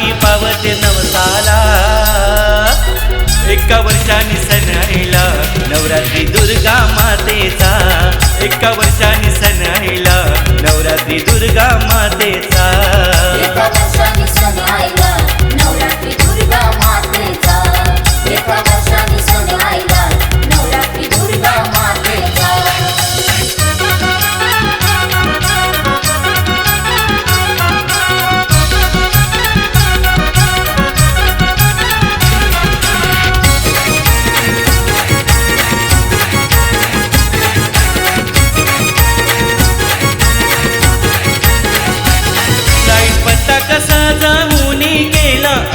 पावते नवसाला. एका वर्षाने सण आईला नवरात्री दुर्गा मातेचा. एका वर्षाने सण आईला नवरात्री दुर्गा मातेचा.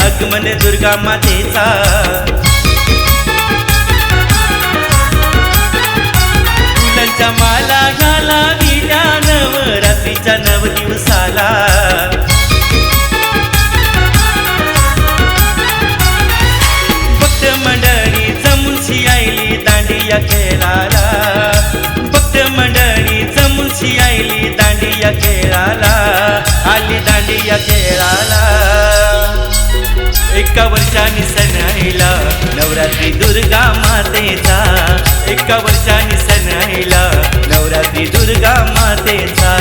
आगमन दुर्गा मातेचा. फुलांच्या माला घाला विल्या नवरात्रीच्या नव दिवसाला. भक्त मंडळी जमुनशी आईली दांडिया खेळा. नवरात्री दुर्गा मातेचा. एका वर्षाने सण आईला नवरात्री दुर्गा मातेचा.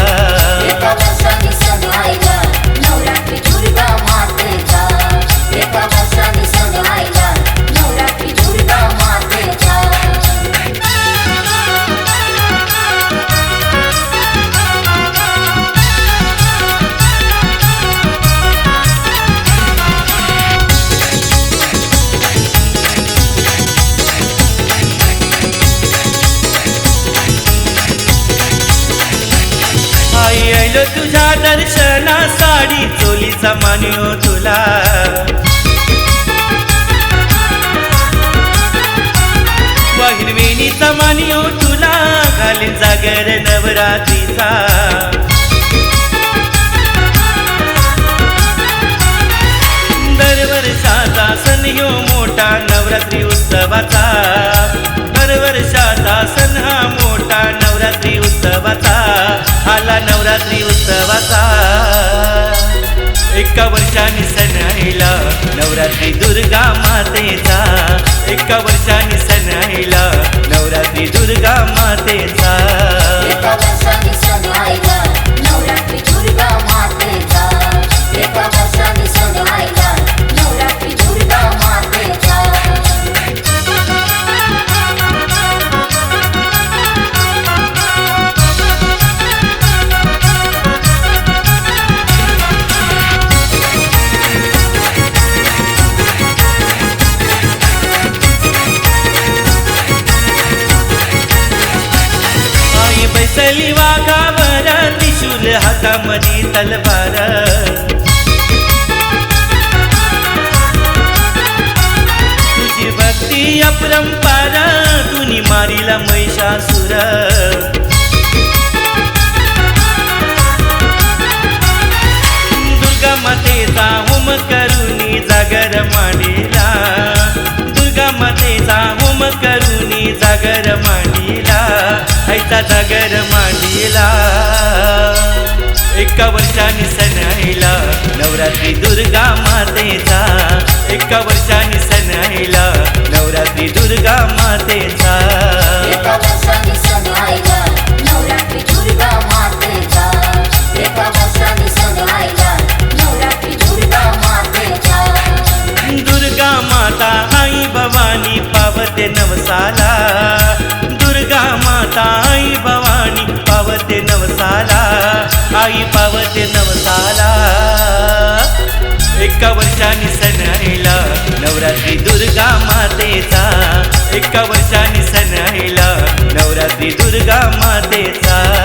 गेलो तुझ्या दर्शना साडी चोलीचा मानियो तुला. वाहिरवेणीचा मानियो तुला. घालीन जागर नवरात्रीचा. आला नवरात्री उत्सवाचा. एका वर्षाने सण आईला नवरात्री दुर्गा मातेचा. एका वर्षाने सण आईला नवरात्री दुर्गा मातेचा. आई वाघावर त्रिशूल हातामधी तलवार. तुझी भक्ती अपरंपार तुनी मारिला महिषासुर. दुर्गा मातेचा होम करुनी जागर मांडिला. दुर्गा मातेचा होम करुनी जागर मांडिला. ऐसा जागर मांडिला एका वर्षाने सण आईला नवरात्री दुर्गा मातेचा. एका वर्षाने सण आईला नवरात्री दुर्गा मातेचा. एका वर्षाने सण आईला नवरात्री दुर्गा मातेचा. एका वर्षाने सण आईला नवरात्री दुर्गा मातेचा. दुर्गा माता आई भवानी पावते नवसाला. पावते नवसाला. आई पावते नवसाला. एका वर्षाने सण आईला नवरात्री दुर्गा मातेचा. एका वर्षाने सण आईला नवरात्री दुर्गा मातेचा.